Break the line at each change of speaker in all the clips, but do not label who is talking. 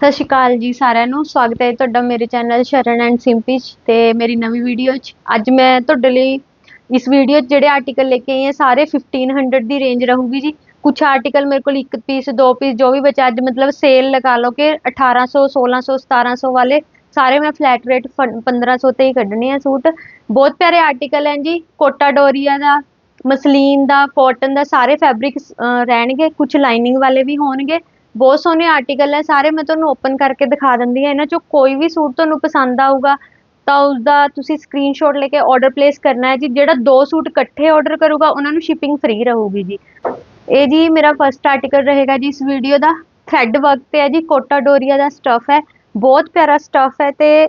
ਸਤਿ ਸ਼੍ਰੀ ਅਕਾਲ ਜੀ ਸਾਰਿਆਂ ਨੂੰ। ਸਵਾਗਤ ਹੈ ਤੁਹਾਡਾ ਮੇਰੇ ਚੈਨਲ ਸ਼ਰਨ ਐਂਡ ਸਿੰਪੀ 'ਚ ਤੇ ਮੇਰੀ ਨਵੀਂ ਵੀਡੀਓ 'ਚ। ਅੱਜ ਮੈਂ ਤੁਹਾਡੇ ਲਈ ਇਸ ਵੀਡੀਓ 'ਚ ਜਿਹੜੇ ਆਰਟੀਕਲ ਲੈ ਕੇ ਆਈ ਹਾਂ, ਸਾਰੇ 1500 ਦੀ ਰੇਂਜ ਰਹੂਗੀ ਜੀ। ਕੁਝ ਆਰਟੀਕਲ ਮੇਰੇ ਕੋਲ ਇੱਕ ਪੀਸ ਦੋ ਪੀਸ ਜੋ ਵੀ ਬਚਾ ਅੱਜ ਮਤਲਬ ਸੇਲ ਲਗਾ ਲਓ ਕਿ 1800 1600 1700 ਵਾਲੇ ਸਾਰੇ ਮੈਂ ਫਲੈਟ ਰੇਟ 1500 ਤੇ ਹੀ ਕੱਢਣੇ ਆ ਸੂਟ। ਬਹੁਤ ਪਿਆਰੇ ਆਰਟੀਕਲ ਹੈ ਜੀ। ਕੋਟਾ ਡੋਰੀਆ ਦਾ, ਮਸਲੀਨ ਦਾ ਕਾਟਨ ਦਾ, ਸਾਰੇ ਫੈਬਰਿਕ ਰਹਿਣਗੇ। ਕੁਝ ਲਾਈਨਿੰਗ ਵਾਲੇ ਵੀ ਹੋਣਗੇ। ਬਹੁਤ ਸੋਹਣੇ ਆਰਟੀਕਲ ਹੈ, ਸਾਰੇ ਮੈਂ ਤੁਹਾਨੂੰ ਓਪਨ ਕਰਕੇ ਦਿਖਾ ਦਿੰਦੀ ਹਾਂ। ਇਹਨਾਂ ਚੋਂ ਕੋਈ ਵੀ ਸੂਟ ਤੁਹਾਨੂੰ ਪਸੰਦ ਆਊਗਾ, ਤਾਂ ਉਸ ਤੁਸੀਂ ਸਕਰੀਨਸ਼ਾਟ ਲੈ ਕੇ ਆਰਡਰ ਪਲੇਸ ਕਰਨਾ ਹੈ ਜੀ। ਜਿਹੜਾ ਦੋ ਸੂਟ ਇਕੱਠੇ ਆਰਡਰ ਕਰੂਗਾ, ਉਹਨਾਂ ਨੂੰ ਸ਼ਿਪਿੰਗ ਫ੍ਰੀ ਰਹੂਗੀ ਜੀ। ਇਹ ਜੀ ਮੇਰਾ ਫਰਸਟ ਆਰਟੀਕਲ ਰਹੇਗਾ ਜੀ ਇਸ ਵੀਡੀਓ ਦਾ। ਥ੍ਰੈਡ ਵਰਕ ਤੇ ਹੈ ਜੀ, ਕੋਟਾ ਡੋਰੀਆ ਦਾ ਸਟਫ ਹੈ। ਬਹੁਤ ਪਿਆਰਾ ਸਟਫ ਹੈ ਤੇ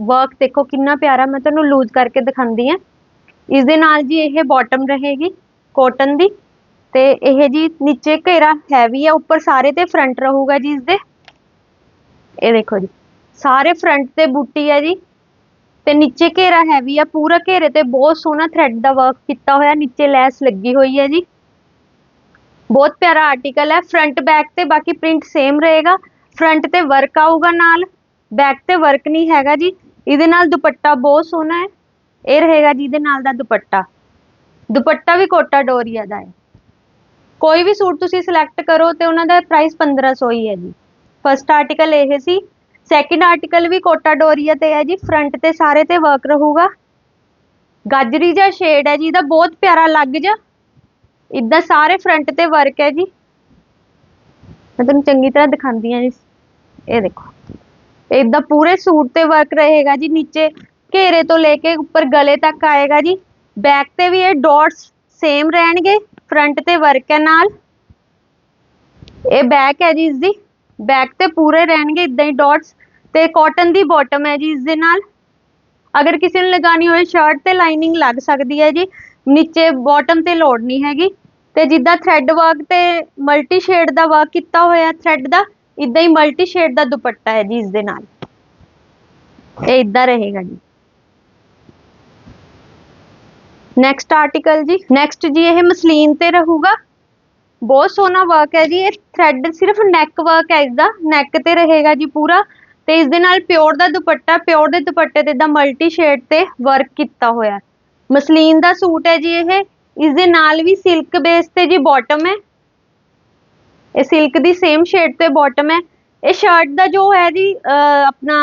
ਵਰਕ ਦੇਖੋ ਕਿੰਨਾ ਪਿਆਰਾ, ਮੈਂ ਤੁਹਾਨੂੰ ਲੂਜ਼ ਕਰਕੇ ਦਿਖਾਉਂਦੀ ਹਾਂ। ਇਸ ਦੇ ਨਾਲ ਜੀ ਇਹ ਬਾਟਮ ਰਹੇਗੀ ਕੋਟਨ ਦੀ। ਤੇ ਇਹ ਜੀ ਨੀਚੇ ਘੇਰਾ ਹੈਵੀ ਹੈ ਉੱਪਰ ਸਾਰੇ ਤੇ ਫਰੰਟ ਰਹੂਗਾ ਜੀ ਇਸ ਦੇ ਇਹ ਦੇਖੋ ਜੀ, ਸਾਰੇ ਫਰੰਟ ਤੇ ਬੂਟੀ ਹੈ ਜੀ ਤੇ ਨੀਚੇ ਘੇਰਾ ਹੈਵੀ ਆ, ਪੂਰਾ ਘੇਰੇ ਤੇ ਬਹੁਤ ਸੋਹਣਾ ਥ੍ਰੈਡ ਦਾ ਵਰਕ ਕੀਤਾ ਹੋਇਆ, ਨੀਚੇ ਲੈਸ ਲੱਗੀ ਹੋਈ ਹੈ ਜੀ। ਬਹੁਤ ਪਿਆਰਾ ਆਰਟੀਕਲ ਹੈ ਫਰੰਟ ਬੈਕ ਤੇ ਬਾਕੀ ਪ੍ਰਿੰਟ ਸੇਮ ਰਹੇਗਾ ਫਰੰਟ ਤੇ ਵਰਕ ਆਊਗਾ ਨਾਲ ਬੈਕ ਤੇ ਵਰਕ ਨਹੀਂ ਹੈਗਾ ਜੀ, ਇਹਦੇ ਨਾਲ ਦੁਪੱਟਾ ਬਹੁਤ ਸੋਹਣਾ ਹੈ, ਇਹ ਰਹੇਗਾ ਜੀ ਇਹਦੇ ਨਾਲ ਦਾ ਦੁਪੱਟਾ। ਦੁਪੱਟਾ ਵੀ ਕੋਟਾ ਡੋਰੀਆ ਦਾ ਹੈ। ਕੋਈ ਵੀ ਸੂਟ ਤੁਸੀਂ ਸਿਲੈਕਟ ਕਰੋ ਤੇ ਉਹਨਾਂ ਦਾ ਪ੍ਰਾਈਸ 1500 ਹੀ ਹੈ ਜੀ। ਫਸਟ ਆਰਟੀਕਲ ਇਹ ਸੀ। ਸੈਕਿੰਡ ਆਰਟੀਕਲ ਵੀ ਕੋਟਾ ਡੋਰੀਆ ਤੇ ਹੈ ਜੀ। ਫਰੰਟ ਤੇ ਸਾਰੇ ਤੇ ਵਰਕ ਰਹੂਗਾ। ਗਾਜਰੀ ਜਿਹਾ ਸ਼ੇਡ ਹੈ ਜੀ, ਇਹਦਾ ਬਹੁਤ ਪਿਆਰਾ ਲੱਗ ਜਾ। ਇਦਾਂ ਸਾਰੇ ਫਰੰਟ ਤੇ ਵਰਕ ਹੈ ਜੀ। ਮੈਂ ਤੁਹਾਨੂੰ ਚੰਗੀ ਤਰ੍ਹਾਂ ਦਿਖਾਉਂਦੀ ਆ ਜੀ। ਇਹ ਦੇਖੋ। ਇਦਾਂ ਪੂਰੇ ਸੂਟ ਤੇ ਵਰਕ ਰਹੇਗਾ ਜੀ। ਨੀਚੇ ਘੇਰੇ ਤੋਂ ਲੈ ਕੇ ਉੱਪਰ ਗਲੇ ਤੱਕ ਆਏਗਾ ਜੀ। ਬੈਕ ਤੇ ਵੀ ਇਹ ਡਾਟਸ ਸੇਮ ਰਹਿਣਗੇ। ਫਰੰਟ ਤੇ ਵਰਕ ਹੈ ਨਾਲ। ਇਹ ਬੈਕ ਹੈ ਜੀ ਇਸ ਦੀ ਬੈਕ ਤੇ ਪੂਰੇ ਰਹਿਣਗੇ ਇਦਾਂ ਹੀ ਡਾਟਸ ਤੇ ਕਾਟਨ ਦੀ ਬਾਟਮ ਹੈ ਜੀ ਇਸ ਦੇ ਨਾਲ। ਅਗਰ ਕਿਸੇ ਨੂੰ ਲਗਾਣੀ ਹੋਵੇ ਸ਼ਰਟ ਤੇ ਲਾਈਨਿੰਗ ਲੱਗ ਸਕਦੀ ਹੈ ਜੀ। ਨੀਚੇ ਬਾਟਮ ਤੇ ਲੋਡ ਨਹੀਂ ਹੈਗੀ। ਤੇ ਜਿੱਦਾਂ ਥ੍ਰੈਡ ਵਰਕ ਤੇ ਮਲਟੀ ਸ਼ੇਡ ਦਾ ਵਰਕ ਕੀਤਾ ਹੋਇਆ ਥ੍ਰੈਡ ਦਾ, ਇਦਾਂ ਹੀ ਮਲਟੀ ਸ਼ੇਡ ਦਾ ਦੁਪੱਟਾ ਹੈ ਜੀ ਇਸ ਦੇ ਨਾਲ। ਇਹ ਇਦਾਂ ਰਹੇਗਾ ਜੀ। ਨੈਕਸਟ ਆਰਟੀਕਲ ਜੀ। ਨੈਕਸਟ ਜੀ, ਇਹ ਮਸਲੀਨ ਤੇ ਰਹੂਗਾ। ਬਹੁਤ ਸੋਹਣਾ ਵਰਕ ਹੈ ਜੀ। ਇਹ ਥ੍ਰੈਡ ਸਿਰਫ ਨੈਕ ਵਰਕ ਹੈ ਇਸਦਾ। ਨੈਕ ਤੇ ਰਹੇਗਾ ਜੀ ਪੂਰਾ। ਤੇ ਇਸ ਦੇ ਨਾਲ ਪਿਓਰ ਦਾ ਦੁਪੱਟਾ ਪਿਓਰ ਦੇ ਦੁਪੱਟੇ ਤੇ ਦਾ ਮਲਟੀ ਸ਼ੇਡ ਤੇ ਵਰਕ ਕੀਤਾ ਹੋਇਆ ਮਸਲੀਨ ਦਾ ਸੂਟ ਹੈ ਜੀ ਇਹ। ਇਸ ਦੇ ਨਾਲ ਵੀ ਸਿਲਕ ਬੇਸ ਤੇ ਜੀ ਬਾਟਮ ਹੈ। ਇਹ ਸਿਲਕ ਦੀ ਸੇਮ ਸ਼ੇਡ ਤੇ ਬਾਟਮ ਹੈ। ਇਹ ਸ਼ਰਟ ਦਾ ਜੋ ਹੈ ਜੀ ਆਪਣਾ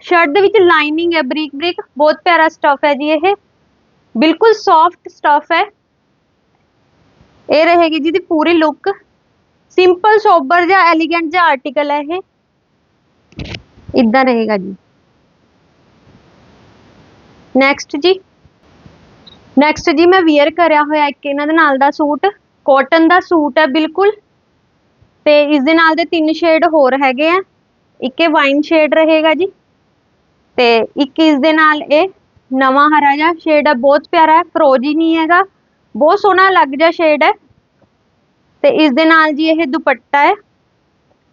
ਸ਼ਰਟ ਦੇ ਵਿੱਚ ਲਾਈਨਿੰਗ ਹੈ ਬਰੀਕ ਬਰੀਕ ਬਹੁਤ ਪਿਆਰਾ ਸਟਫ ਹੈ ਜੀ ਇਹ। ਬਿਲਕੁਲ ਸੌਫਟ ਸਟਫ ਹੈ। ਇਹ ਰਹੇਗੀ ਜੀ ਦੀ ਪੂਰੀ ਲੁੱਕ ਸਿੰਪਲ ਸੋਬਰ ਜਾਂ ਐਲੀਗੈਂਟ ਜਿਹਾ ਆਰਟੀਕਲ ਹੈ ਇਹ। ਇਦਾਂ ਰਹੇਗਾ ਜੀ। ਨੈਕਸਟ ਜੀ। ਨੈਕਸਟ ਜੀ ਮੈਂ ਵੇਅਰ ਕਰਿਆ ਹੋਇਆ ਇੱਕ ਇਹਨਾਂ ਦੇ ਨਾਲ ਦਾ ਸੂਟ। ਕਾਟਨ ਦਾ ਸੂਟ ਹੈ ਬਿਲਕੁਲ। ਤੇ ਇਸ ਦੇ ਨਾਲ ਦੇ ਤਿੰਨ ਸ਼ੇਡ ਹੋਰ ਹੈਗੇ ਆ। ਇੱਕ ਇਹ ਵਾਈਨ ਸ਼ੇਡ ਰਹੇਗਾ ਜੀ। ਤੇ ਇੱਕ ਇਸ ਦੇ ਨਾਲ ਇਹ ਨਵਾਂ ਹਰਾ ਜਿਹਾ ਸ਼ੇਡ ਹੈ ਬਹੁਤ ਪਿਆਰਾ ਹੈ, ਫਰੋਜੀ ਨਹੀਂ ਹੈਗਾ, ਬਹੁਤ ਸੋਹਣਾ ਲੱਗ ਜਾ ਸ਼ੇਡ ਹੈ। ਤੇ ਇਸ ਦੇ ਨਾਲ ਜੀ ਇਹ ਦੁਪੱਟਾ ਹੈ।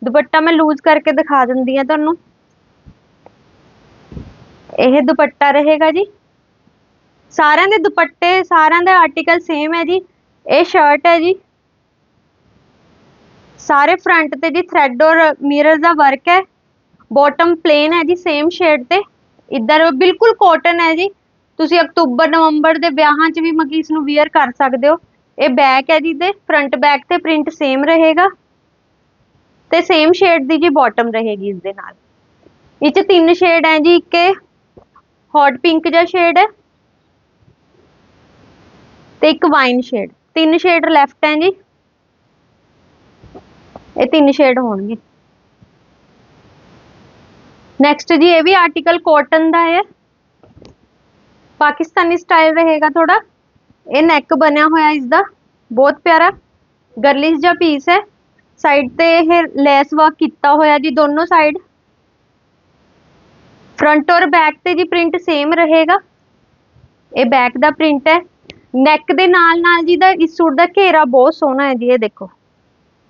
ਦੁਪੱਟਾ ਮੈਂ ਲੂਜ਼ ਕਰਕੇ ਦਿਖਾ ਦਿੰਦੀ ਆ ਤੁਹਾਨੂੰ। ਇਹ ਦੁਪੱਟਾ ਰਹੇਗਾ ਜੀ। ਸਾਰਿਆਂ ਦੇ ਦੁਪੱਟੇ, ਸਾਰਿਆਂ ਦਾ ਆਰਟੀਕਲ ਸੇਮ ਹੈ ਜੀ। ਇਹ ਸ਼ਰਟ ਹੈ ਜੀ। ਸਾਰੇ ਫਰੰਟ ਤੇ ਜੀ ਥ੍ਰੈਡ ਔਰ ਮਿਰਰ ਦਾ ਵਰਕ ਹੈ। ਬਾਟਮ ਪਲੇਨ ਹੈ ਜੀ ਸੇਮ ਸ਼ੇਡ ਤੇ। ਇਧਰ ਬਿਲਕੁਲ ਕਾਟਨ ਹੈ ਜੀ। ਤੁਸੀਂ ਅਕਤੂਬਰ, ਨਵੰਬਰ ਦੇ ਵਿਆਹਾਂ 'ਚ ਵੀ ਮਗੀ ਇਸ ਨੂੰ ਵੇਅਰ ਕਰ ਸਕਦੇ ਹੋ। ਇਹ ਬੈਕ ਹੈ ਜੀ ਤੇ ਫਰੰਟ ਬੈਕ ਤੇ ਪ੍ਰਿੰਟ ਸੇਮ ਰਹੇਗਾ। ਤੇ ਸੇਮ ਸ਼ੇਡ ਦੀ ਜੀ ਬਾਟਮ ਰਹੇਗੀ ਇਸ ਦੇ ਨਾਲ। ਇਹ 'ਚ ਤਿੰਨ ਸ਼ੇਡ ਹੈ ਜੀ, ਇੱਕ ਹੌਟ ਪਿੰਕ ਜਿਹਾ ਸ਼ੇਡ ਹੈ ਤੇ ਇੱਕ ਵਾਈਨ ਸ਼ੇਡ ਤਿੰਨ ਸ਼ੇਡ ਲੈਫਟ ਹੈ ਜੀ। ਇਹ ਤਿੰਨ ਸ਼ੇਡ ਹੋਣਗੇ। ਨੈਕਸਟ ਜੀ, ਇਹ ਵੀ ਆਰਟੀਕਲ ਕਾਟਨ ਦਾ ਹੈ। ਪਾਕਿਸਤਾਨੀ ਸਟਾਈਲ ਰਹੇਗਾ ਥੋੜਾ ਇਹ ਨੈਕ ਬਣਿਆ ਹੋਇਆ ਇਸ ਦਾ ਬਹੁਤ ਪਿਆਰਾ। ਗਰਲਿਸ਼ ਜਿਹਾ ਪੀਸ ਹੈ। ਸਾਈਡ ਤੇ ਇਹ ਲੈਸ ਵਰਕ ਕੀਤਾ ਹੋਇਆ ਜੀ ਦੋਨੋਂ ਸਾਈਡ ਫਰੰਟ ਔਰ ਬੈਕ ਤੇ ਜੀ ਪ੍ਰਿੰਟ ਸੇਮ ਰਹੇਗਾ। ਇਹ ਬੈਕ ਦਾ ਪ੍ਰਿੰਟ ਹੈ। ਨੈਕ ਦੇ ਨਾਲ ਨਾਲ ਜੀ ਦਾ ਇਸ ਸੂਟ ਦਾ ਘੇਰਾ ਬਹੁਤ ਸੋਹਣਾ ਹੈ ਜੀ, ਇਹ ਦੇਖੋ।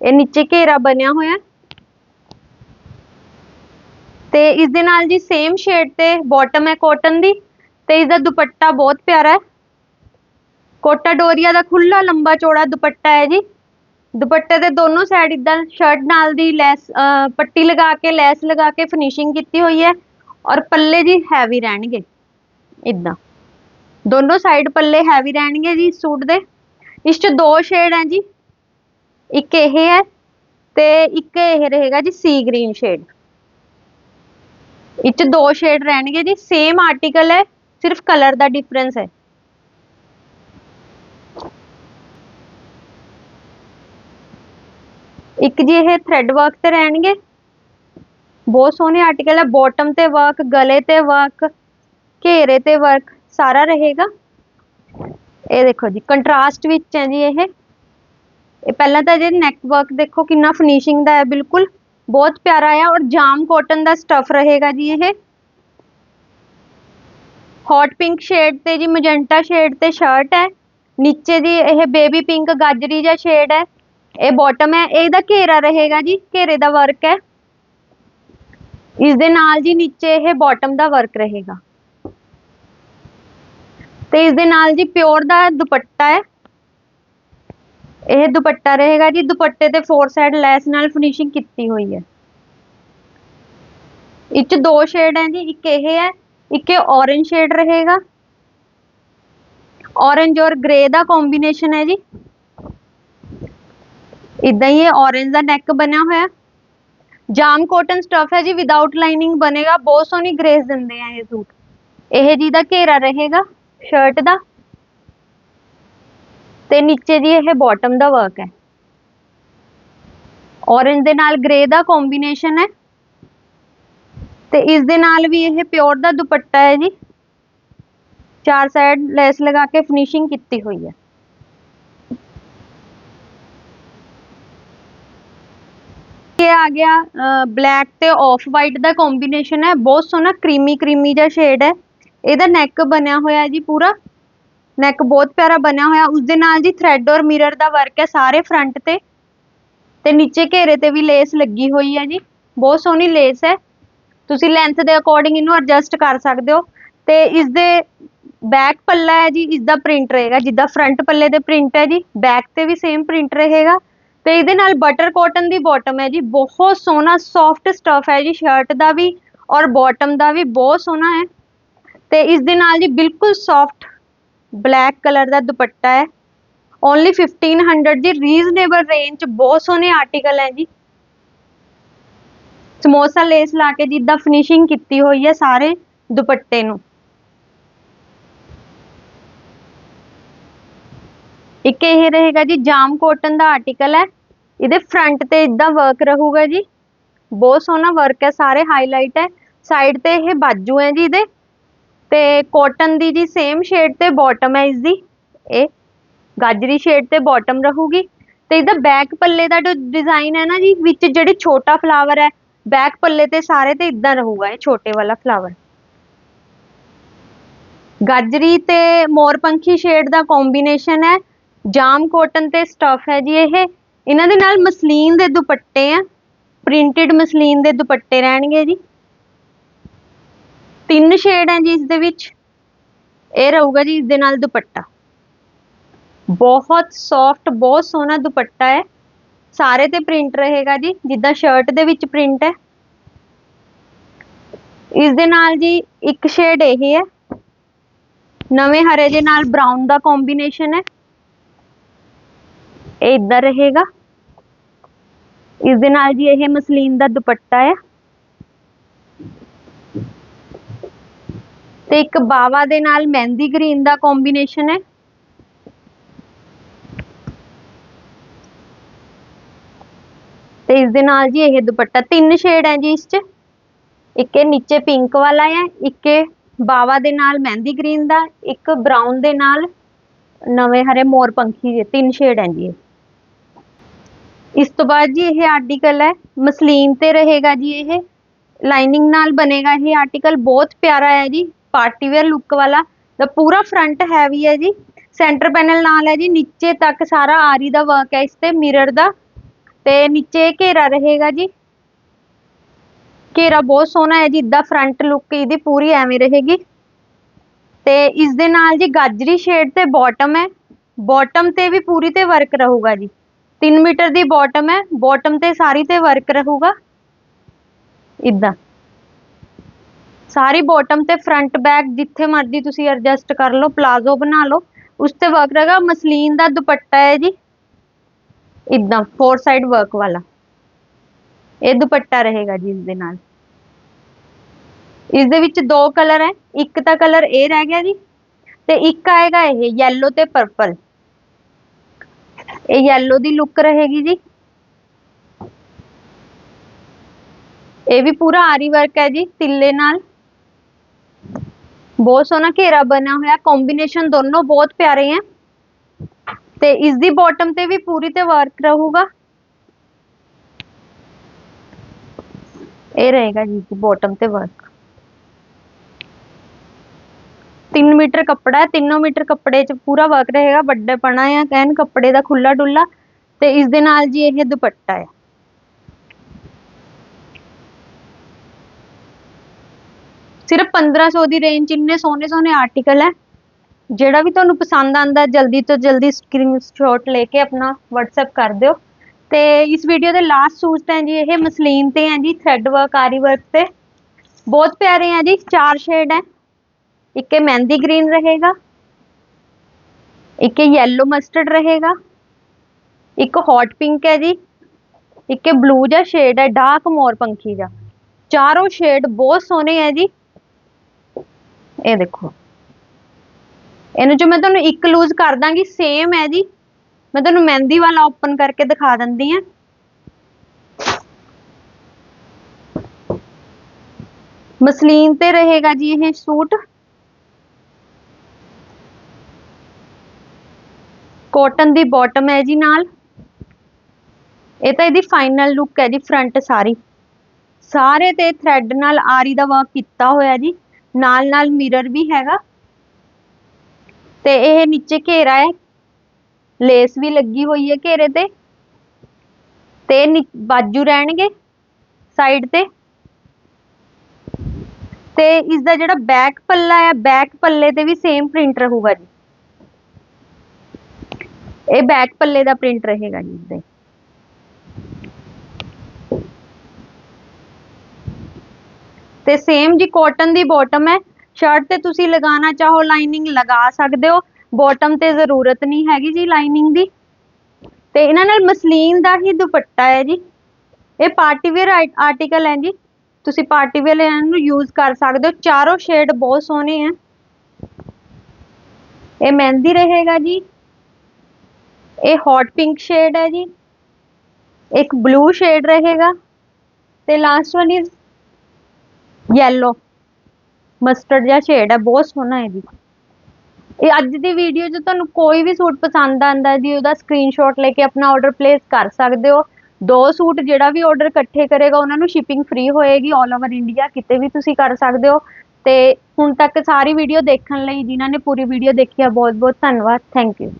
ਇਹ ਨੀਚੇ ਘੇਰਾ ਬਣਿਆ ਹੋਇਆ। ਤੇ ਇਸ ਦੇ ਨਾਲ ਜੀ ਸੇਮ ਸ਼ੇਡ ਤੇ ਬਾਟਮ ਹੈ ਕਾਟਨ ਦੀ ਤੇ ਇਸ ਦਾ ਦੁਪੱਟਾ ਬਹੁਤ ਪਿਆਰਾ ਹੈ। ਕੋਟਾ ਡੋਰੀਆ ਦਾ ਖੁੱਲਾ ਲੰਬਾ ਚੌੜਾ ਦੁਪੱਟਾ ਹੈ ਜੀ। ਦੁਪੱਟੇ ਦੇ ਦੋਨੋਂ ਸਾਈਡ ਇਦਾਂ ਸ਼ਰਟ ਨਾਲ ਦੀ ਲੈਸ ਪੱਟੀ ਲਗਾ ਕੇ, ਲੈਸ ਲਗਾ ਕੇ ਫਿਨਿਸ਼ਿੰਗ ਕੀਤੀ ਹੋਈ ਹੈ ਔਰ ਪੱਲੇ ਜੀ ਹੈਵੀ ਰਹਿਣਗੇ। ਇਦਾਂ। ਦੋਨੋਂ ਸਾਈਡ ਪੱਲੇ ਹੈਵੀ ਰਹਿਣਗੇ ਜੀ ਸੂਟ ਦੇ। ਇਸ ਚ ਦੋ ਸ਼ੇਡ ਹੈ ਜੀ। ਇੱਕ ਇਹ ਹੈ ਤੇ ਇੱਕ ਇਹ ਰਹੇਗਾ ਜੀ ਸੀ ਗ੍ਰੀਨ ਸ਼ੇਡ ਇਹ ਚ ਦੋ ਸ਼ੇਡ ਰਹਿਣਗੇ ਜੀ ਸੇਮ ਆਰਟੀਕਲ ਹੈ, ਸਿਰਫ ਕਲਰ ਦਾ ਡਿਫਰੈਂਸ ਹੈ। ਇੱਕ ਜੀ ਇਹ ਥ੍ਰੈਡ ਵਰਕ ਤੇ ਰਹਿਣਗੇ। ਬਹੁਤ ਸੋਹਣੇ ਆਰਟੀਕਲ ਹੈ ਬਾਟਮ ਤੇ ਵਰਕ ਗਲੇ ਤੇ ਵਰਕ ਘੇਰੇ ਤੇ ਵਰਕ ਸਾਰਾ ਰਹੇਗਾ। ਇਹ ਦੇਖੋ ਜੀ ਕੰਟਰਾਸਟ ਵਿੱਚ ਹੈ ਜੀ ਇਹ। ਇਹ ਪਹਿਲਾਂ ਤਾਂ ਜੇ ਨੈਕ ਵਰਕ ਦੇਖੋ ਕਿੰਨਾ ਫਿਨਿਸ਼ਿੰਗ ਦਾ ਹੈ, ਬਿਲਕੁਲ। ਬਹੁਤ ਪਿਆਰਾ ਹੈ ਔਰ ਜਾਮ ਕਾਟਨ ਦਾ ਸਟਫ ਰਹੇਗਾ ਜੀ ਇਹ। ਹੌਟ ਪਿੰਕ ਸ਼ੇਡ ਤੇ ਜੀ ਮੈਜੈਂਟਾ ਸ਼ੇਡ ਤੇ ਸ਼ਰਟ ਹੈ। ਨੀਚੇ ਜੀ ਇਹ ਬੇਬੀ ਪਿੰਕ ਗਾਜਰੀ ਜਿਹਾ ਸ਼ੇਡ ਹੈ। ਇਹ ਬਾਟਮ ਹੈ। ਇਹਦਾ ਘੇਰਾ ਰਹੇਗਾ ਜੀ, ਘੇਰੇ ਦਾ ਵਰਕ ਹੈ। ਇਸ ਦੇ ਨਾਲ ਜੀ ਨੀਚੇ ਇਹ ਬਾਟਮ ਦਾ ਵਰਕ ਰਹੇਗਾ। ਤੇ ਇਸ ਦੇ ਨਾਲ ਜੀ ਪਿਓਰ ਦਾ ਦੁਪੱਟਾ ਹੈ। ਇਹ ਦੁਪੱਟਾ ਰਹੇਗਾ ਜੀ, ਦੁਪੱਟੇ ਤੇ ਫੋਰ ਸਾਈਡ ਲੈਸ ਨਾਲ ਫਿਨਿਸ਼ਿੰਗ ਕੀਤੀ ਹੋਈ ਹੈ। ਇਹ ਦੋ ਸ਼ੇਡ ਹੈ ਜੀ, ਇੱਕ ਇਹ ਹੈ, ਇੱਕ ਇਹ orange ਸ਼ੇਡ ਰਹੇਗਾ। Orange ਔਰ ਗ੍ਰੇ ਦਾ ਕੰਬੀਨੇਸ਼ਨ ਹੈ ਜੀ। ਇਦਾਂ ਹੀ ਇਹ orange ਦਾ ਨੈਕ ਬਣਿਆ ਹੋਇਆ। ਜਾਮ ਕਾਟਨ ਸਟਫ ਹੈ ਜੀ ਵਿਦਆਊਟ ਲਾਈਨਿੰਗ ਬਣੇਗਾ, ਬਹੁਤ ਸੋਹਣੀ ਗ੍ਰੇਸ ਦਿੰਦੇ ਆ ਇਹ ਸੂਟ। ਇਹ ਜੀ ਦਾ ਘੇਰਾ ਰਹੇਗਾ ਸ਼ਰਟ ਦਾ। ਤੇ ਨੀਚੇ ਜੀ ਇਹ ਬਾਟਮ ਦਾ ਵਰਕ ਹੈ। Orange ਦੇ ਨਾਲ ਗ੍ਰੇ ਦਾ ਕੰਬੀਨੇਸ਼ਨ ਹੈ। ਤੇ ਇਸ ਦੇ ਨਾਲ ਵੀ ਇਹ ਪਿਓਰ ਦਾ ਦੁਪੱਟਾ ਹੈ ਜੀ। ਚਾਰ ਸਾਈਡ ਲੈਸ ਲਗਾ ਕੇ ਫਿਨਿਸ਼ਿੰਗ ਕੀਤੀ ਹੋਈ ਹੈ। ਇਹ ਆ ਗਿਆ ਬਲੈਕ ਤੇ ਆਫ ਵਾਈਟ ਦਾ ਕੰਬੀਨੇਸ਼ਨ ਹੈ। ਬਹੁਤ ਸੋਹਣਾ ਕਰੀਮੀ ਕਰੀਮੀ ਜਿਹਾ ਸ਼ੇਡ ਹੈ। ਇਹਦਾ ਨੈਕ ਬਣਿਆ ਹੋਇਆ ਜੀ ਪੂਰਾ। ਨੈਕ ਬਹੁਤ ਪਿਆਰਾ ਬਣਿਆ ਹੋਇਆ ਉਸ ਦੇ ਨਾਲ ਜੀ ਥ੍ਰੈਡ ਔਰ ਮਿਰਰ ਦਾ ਵਰਕ ਹੈ ਸਾਰੇ ਫਰੰਟ ਤੇ। ਤੇ ਨੀਚੇ ਘੇਰੇ ਤੇ ਵੀ ਲੇਸ ਲੱਗੀ ਹੋਈ ਹੈ ਜੀ। ਬਹੁਤ ਸੋਹਣੀ ਲੇਸ ਹੈ। ਤੁਸੀਂ ਲੈਂਥ ਦੇ ਅਕੋਰਡਿੰਗ ਇਹਨੂੰ ਐਡਜਸਟ ਕਰ ਸਕਦੇ ਹੋ। ਤੇ ਇਸ ਦੇ ਬੈਕ ਪੱਲਾ ਹੈ ਜੀ ਇਸ ਦਾ ਪ੍ਰਿੰਟ ਰਹੇਗਾ। ਜਿੱਦਾਂ ਫਰੰਟ ਪੱਲੇ ਦੇ ਪ੍ਰਿੰਟ ਹੈ ਜੀ ਬੈਕ ਤੇ ਵੀ ਸੇਮ ਪ੍ਰਿੰਟ ਰਹੇਗਾ। ਤੇ ਇਹਦੇ ਨਾਲ ਬਟਰ ਕਾਟਨ ਦੀ ਬਾਟਮ ਹੈ ਜੀ। ਬਹੁਤ ਸੋਹਣਾ ਸੌਫਟ ਸਟਫ ਹੈ ਜੀ ਸ਼ਰਟ ਦਾ ਵੀ ਔਰ ਬਾਟਮ ਦਾ ਵੀ ਬਹੁਤ ਸੋਹਣਾ ਹੈ। ਤੇ ਇਸ ਦੇ ਨਾਲ ਜੀ ਬਿਲਕੁਲ ਸੌਫਟ ਬਲੈਕ ਕਲਰ ਦਾ ਦੁਪੱਟਾ ਹੈ। ਓਨਲੀ 1500 ਦੀ ਰੀਜ਼ਨੇਬਲ ਰੇਂਜ ਬਹੁਤ ਸੋਹਣੇ ਆਰਟੀਕਲ ਹੈ ਜੀ। ਸਮੋਸਾ ਲੇਸ ਲਾ ਕੇ ਜਿੱਦਾਂ ਫਿਨਿਸ਼ਿੰਗ ਕੀਤੀ ਹੋਈ ਹੈ ਸਾਰੇ ਦੁਪੱਟੇ ਨੂੰ। ਇੱਕ ਇਹ ਰਹੇਗਾ ਜੀ, ਜਾਮ ਕਾਟਨ ਦਾ ਆਰਟੀਕਲ ਹੈ। ਇਹਦੇ ਫਰੰਟ ਤੇ ਇਦਾਂ ਵਰਕ ਰਹੂਗਾ ਜੀ। ਬਹੁਤ ਸੋਹਣਾ ਵਰਕ ਹੈ, ਸਾਰੇ ਹਾਈਲਾਈਟ ਹੈ। ਸਾਈਡ ਤੇ ਇਹ ਬਾਜੂ ਹੈ ਜੀ ਇਹਦੇ। ਤੇ ਕਾਟਨ ਦੀ ਜੀ ਸੇਮ ਸ਼ੇਡ ਤੇ ਬਾਟਮ ਹੈ ਇਸ ਦੀ ਇਹ ਗਾਜਰੀ ਸ਼ੇਡ ਤੇ ਬਾਟਮ ਰਹੂਗੀ। ਤੇ ਇਹਦਾ ਬੈਕ ਪੱਲੇ ਦਾ ਜੋ ਡਿਜ਼ਾਈਨ ਹੈ ਨਾ ਜੀ, ਵਿੱਚ ਜਿਹੜੇ ਛੋਟਾ ਫਲਾਵਰ ਹੈ ਬੈਕ ਪੱਲੇ ਤੇ ਸਾਰੇ ਤੇ ਇਦਾਂ ਰਹੂਗਾ ਇਹ ਛੋਟੇ ਵਾਲਾ ਫਲਾਵਰ ਗਾਜਰੀ ਤੇ ਮੋਰਪੰਖੀ ਸ਼ੇਡ ਦਾ ਕੰਬੀਨੇਸ਼ਨ ਹੈ, ਜਾਮ ਕਾਟਨ ਤੇ ਸਟਫ ਹੈ ਜੀ ਇਹ। ਇਹਨਾਂ ਦੇ ਨਾਲ ਮਸਲੀਨ ਦੇ ਦੁਪੱਟੇ ਆ ਪ੍ਰਿੰਟਡ ਮਸਲੀਨ ਦੇ ਦੁਪੱਟੇ ਰਹਿਣਗੇ ਜੀ। ਤਿੰਨ ਸ਼ੇਡ ਹੈ ਜੀ ਇਸ ਦੇ ਵਿੱਚ। ਇਹ ਰਹੂਗਾ ਜੀ ਇਸ ਦੇ ਨਾਲ ਦੁਪੱਟਾ। ਬਹੁਤ ਸੌਫਟ ਬਹੁਤ ਸੋਹਣਾ ਦੁਪੱਟਾ ਹੈ। ਸਾਰੇ ਤੇ ਪ੍ਰਿੰਟ ਰਹੇਗਾ ਜੀ, ਜਿੱਦਾਂ ਸ਼ਰਟ ਦੇ ਵਿੱਚ ਪ੍ਰਿੰਟ ਹੈ। ਇਸ ਦੇ ਨਾਲ ਜੀ ਇੱਕ ਸ਼ੇਡ ਇਹ ਹੈ। ਨਵੇਂ ਹਰੇ ਦੇ ਨਾਲ ਬਰਾਊਨ ਦਾ ਕੰਬੀਨੇਸ਼ਨ ਹੈ। ਇਹ ਇਦਾਂ ਰਹੇਗਾ। ਇਸ ਦੇ ਨਾਲ ਜੀ ਇਹ ਮਸਲੀਨ ਦਾ ਦੁਪੱਟਾ ਹੈ। ਤੇ ਇੱਕ ਬਾਵਾ ਦੇ ਨਾਲ ਮਹਿੰਦੀ ਗ੍ਰੀਨ ਦਾ ਕੰਬੀਨੇਸ਼ਨ ਹੈ। ਤੇ ਇਸ ਦੇ ਨਾਲ ਜੀ ਇਹ ਦੁਪੱਟਾ ਤਿੰਨ ਸ਼ੇਡ ਹੈ ਜੀ ਇਸ 'ਚ। ਇੱਕ ਇਹ ਨੀਚੇ ਪਿੰਕ ਵਾਲਾ ਹੈ, ਇੱਕ ਇਹ ਬਾਵਾ ਦੇ ਨਾਲ ਮਹਿੰਦੀ ਗ੍ਰੀਨ ਦਾ, ਇੱਕ ਬਰਾਊਨ ਦੇ ਨਾਲ ਨਵੇਂ ਹਰੇ ਮੋਰ ਪੰਖੀ ਦੇ ਤਿੰਨ ਸ਼ੇਡ ਹੈ ਜੀ ਇਸ ਤੋਂ ਬਾਅਦ ਜੀ ਇਹ ਆਰਟੀਕਲ ਹੈ, ਮਸਲੀਨ ਤੇ ਰਹੇਗਾ ਜੀ ਇਹ। ਲਾਈਨਿੰਗ ਨਾਲ ਬਣੇਗਾ ਇਹ ਆਰਟੀਕਲ ਬਹੁਤ ਪਿਆਰਾ ਹੈ ਜੀ। ਪਾਰਟੀ ਵੇਅਰ ਲੁੱਕ ਵਾਲਾ। ਦਾ ਪੂਰਾ ਫਰੰਟ ਹੈਵੀ ਹੈ ਜੀ। ਸੈਂਟਰ ਪੈਨਲ ਨਾਲ ਹੈ ਜੀ। ਨੀਚੇ ਤੱਕ ਸਾਰਾ ਆਰੀ ਦਾ ਵਰਕ ਹੈ। ਇਸ ਤੇ ਮਿਰਰ ਦਾ। ਤੇ ਨੀਚੇ ਘੇਰਾ ਰਹੇਗਾ ਜੀ। ਘੇਰਾ ਬਹੁਤ ਸੋਹਣਾ ਹੈ ਜੀ। ਇਦਾਂ ਫਰੰਟ ਲੁੱਕ ਇਹਦੀ ਪੂਰੀ ਐਵੇਂ ਰਹੇਗੀ। ਤੇ ਇਸ ਦੇ ਨਾਲ ਜੀ ਗਾਜਰੀ ਸ਼ੇਡ ਤੇ ਬਾਟਮ ਹੈ। ਬਾਟਮ ਤੇ ਵੀ ਪੂਰੀ ਤੇ ਵਰਕ ਰਹੂਗਾ ਜੀ। 3 ਮੀਟਰ ਦੀ ਬਾਟਮ ਹੈ। ਬਾਟਮ ਤੇ ਸਾਰੀ ਤੇ ਵਰਕ ਰਹੂਗਾ। ਇਦਾਂ ਸਾਰੀ ਬਾਟਮ ਤੇ ਫਰੰਟ ਬੈਕ ਜਿੱਥੇ ਮਰਜ਼ੀ ਤੁਸੀਂ ਐਡਜਸਟ ਕਰ ਲਓ ਪਲਾਜ਼ੋ ਬਣਾ ਲਓ, ਉਸ ਤੇ ਵਰਕ ਰਹੇਗਾ, ਮਸਲੀਨ ਦਾ ਦੁਪੱਟਾ ਹੈ ਜੀ। ਇਦਾਂ ਫੋਰ ਸਾਈਡ ਵਰਕ ਵਾਲਾ। ਇਹ ਦੁਪੱਟਾ ਰਹੇਗਾ ਜੀ ਇਸ ਦੇ ਨਾਲ। ਇਸ ਦੇ ਵਿੱਚ ਦੋ ਕਲਰ ਹੈ, ਇੱਕ ਤਾਂ ਕਲਰ ਇਹ ਰਹਿ ਗਿਆ ਜੀ, ਤੇ ਇੱਕ ਆਏਗਾ ਇਹ, yellow ਤੇ ਪਰਪਲ ਇਹ yellow ਦੀ ਲੁੱਕ ਰਹੇਗੀ ਜੀ। ਇਹ ਵੀ ਪੂਰਾ ਆਰੀ ਵਰਕ ਹੈ ਜੀ, ਤਿੱਲੇ ਨਾਲ। ਬਹੁਤ ਸੋਹਣਾ ਘੇਰਾ ਬਣਾ ਹੋਇਆ ਕੰਬੀਨੇਸ਼ਨ ਦੋਨੋਂ ਬਹੁਤ ਪਿਆਰੇ ਹੈ ਤੇ ਇਸ ਦੀ ਬਾਟਮ ਤੇ ਵੀ ਪੂਰੀ ਤੇ ਵਰਕ ਰਹੂਗਾ ਇਹ ਰਹੇਗਾ ਜੀ ਬਾਟਮ ਤੇ ਵਰਕ 3 ਮੀਟਰ ਕੱਪੜਾ ਹੈ 3 ਮੀਟਰ ਕੱਪੜੇ 'ਚ ਪੂਰਾ ਵਰਕ ਰਹੇਗਾ ਵੱਡੇ ਪਣਾ ਆ ਕਹਿਣ ਕੱਪੜੇ ਦਾ ਖੁੱਲਾ ਡੁੱਲਾ ਤੇ ਇਸ ਦੇ ਨਾਲ ਜੀ ਇਹ ਦੁਪੱਟਾ ਹੈ ਸਿਰਫ 1500 ਦੀ ਰੇਂਜ ਇੰਨੇ ਸੋਹਣੇ ਸੋਹਣੇ ਆਰਟੀਕਲ ਹੈ। ਜਿਹੜਾ ਵੀ ਤੁਹਾਨੂੰ ਪਸੰਦ ਆਂਦਾ ਜਲਦੀ ਤੋਂ ਜਲਦੀ ਸਕਰੀਨਸ਼ਾਟ ਲੈ ਕੇ ਆਪਣਾ WhatsApp ਕਰ ਦਿਓ। ਤੇ ਇਸ ਵੀਡੀਓ ਦੇ ਲਾਸਟ ਸੂਟ ਹੈ ਜੀ, ਇਹ ਮਸਲੀਨ ਤੇ ਹੈ ਜੀ ਥ੍ਰੈਡ ਵਰਕ ਆਰੀ ਵਰਕ ਤੇ। ਬਹੁਤ ਪਿਆਰੇ ਹੈ ਜੀ, ਚਾਰ ਸ਼ੇਡ ਹੈ। ਇੱਕ ਇਹ ਮਹਿੰਦੀ ਗ੍ਰੀਨ ਰਹੇਗਾ। ਇੱਕ ਇਹ ਯੈਲੋ ਮਸਟਰਡ ਰਹੇਗਾ। ਇੱਕ ਹੌਟ ਪਿੰਕ ਹੈ ਜੀ। ਇੱਕ ਇਹ ਬਲੂ ਜਿਹਾ ਸ਼ੇਡ ਹੈ ਡਾਰਕ ਮੋਰ ਪੰਖੀ ਜਿਹਾ। ਚਾਰੋਂ ਸ਼ੇਡ ਬਹੁਤ ਸੋਹਣੇ ਹੈ ਜੀ। ਇਹ ਦੇਖੋ। ਇਹਨੂੰ ਜੋ ਮੈਂ ਤੁਹਾਨੂੰ ਇੱਕ ਲੂਜ਼ ਕਰ ਦਾਂਗੀ ਸੇਮ ਹੈ ਜੀ। ਮੈਂ ਤੁਹਾਨੂੰ ਮਹਿੰਦੀ ਵਾਲਾ ਓਪਨ ਕਰਕੇ ਦਿਖਾ ਦਿੰਦੀ ਹਾਂ। ਮਸਲੀਨ ਤੇ ਰਹੇਗਾ ਜੀ ਇਹ ਸੂਟ। ਕਾਟਨ ਦੀ ਬਾਟਮ ਹੈ ਜੀ ਨਾਲ। ਇਹ ਤਾਂ ਇਹਦੀ ਫਾਈਨਲ ਲੁੱਕ ਹੈ ਜੀ ਫਰੰਟ ਸਾਰੀ। ਸਾਰੇ ਤੇ ਥ੍ਰੈਡ ਨਾਲ ਆਰੀ ਦਾ ਵਰਕ ਕੀਤਾ ਹੋਇਆ ਜੀ। ਨਾਲ ਨਾਲ ਮਿਰਰ ਵੀ ਹੈਗਾ। ਤੇ ਇਹ ਨੀਚੇ ਘੇਰਾ ਹੈ। ਲੇਸ ਵੀ ਲੱਗੀ ਹੋਈ ਹੈ ਘੇਰੇ ਤੇ। ਤੇ ਬਾਜੂ ਰਹਿਣਗੇ ਸਾਈਡ ਤੇ। ਤੇ ਇਸ ਦਾ ਜਿਹੜਾ ਬੈਕ ਪੱਲਾ ਹੈ ਬੈਕ ਪੱਲੇ ਤੇ ਵੀ ਸੇਮ ਪ੍ਰਿੰਟ ਰਹੂਗਾ ਜੀ। ਇਹ ਬੈਕ ਪੱਲੇ ਦਾ ਪ੍ਰਿੰਟ ਰਹੇਗਾ ਜੀ ਇਸਦੇ। ਤੇ ਸੇਮ ਜੀ ਕਾਟਨ ਦੀ ਬਾਟਮ ਹੈ। ਸ਼ਰਟ ਤੇ ਤੁਸੀਂ ਲਗਾਉਣਾ ਚਾਹੋ ਲਾਈਨਿੰਗ ਲਗਾ ਸਕਦੇ ਹੋ। ਬਾਟਮ ਤੇ ਜ਼ਰੂਰਤ ਨਹੀਂ ਹੈਗੀ ਜੀ ਲਾਈਨਿੰਗ ਦੀ। ਤੇ ਇਹਨਾਂ ਨਾਲ ਮਸਲੀਨ ਦਾ ਹੀ ਦੁਪੱਟਾ ਹੈ ਜੀ। ਇਹ ਪਾਰਟੀ ਵੇਅਰ ਆਰਟੀਕਲ ਹੈ ਜੀ। ਤੁਸੀਂ ਪਾਰਟੀ ਵੇਅਰ ਇਹਨਾਂ ਨੂੰ ਯੂਜ਼ ਕਰ ਸਕਦੇ ਹੋ। ਚਾਰੋਂ ਸ਼ੇਡ ਬਹੁਤ ਸੋਹਣੇ ਹੈ। ਇਹ ਮਹਿੰਦੀ ਰਹੇਗਾ ਜੀ। ਇਹ ਹੌਟ ਪਿੰਕ ਸ਼ੇਡ ਹੈ ਜੀ। ਇੱਕ ਬਲੂ ਸ਼ੇਡ ਰਹੇਗਾ। ਤੇ last one is yellow mustard ਜਿਹਾ ਸ਼ੇਡ ਹੈ ਬਹੁਤ ਸੋਹਣਾ ਹੈ ਜੀ ਇਹ ਅੱਜ ਦੀ ਵੀਡੀਓ 'ਚ ਤੁਹਾਨੂੰ ਕੋਈ ਵੀ ਸੂਟ ਪਸੰਦ ਆਂਦਾ ਜੀ ਉਹਦਾ ਸਕਰੀਨਸ਼ਾਟ ਲੈ ਕੇ ਆਪਣਾ ਆਰਡਰ ਪਲੇਸ ਕਰ ਸਕਦੇ ਹੋ। ਦੋ ਸੂਟ ਜਿਹੜਾ ਵੀ ਆਰਡਰ ਇਕੱਠੇ ਕਰੇਗਾ, ਉਹਨਾਂ ਨੂੰ ਸ਼ਿਪਿੰਗ ਫ੍ਰੀ ਹੋਏਗੀ 올 ਓਵਰ ਇੰਡੀਆ ਕਿਤੇ ਵੀ ਤੁਸੀਂ ਕਰ ਸਕਦੇ ਹੋ। ਤੇ ਹੁਣ ਤੱਕ ਸਾਰੀ ਵੀਡੀਓ ਦੇਖਣ ਲਈ, ਜਿਨ੍ਹਾਂ ਨੇ ਪੂਰੀ ਵੀਡੀਓ ਦੇਖੀ ਆ ਬਹੁਤ ਬਹੁਤ ਧੰਨਵਾਦ। Thank you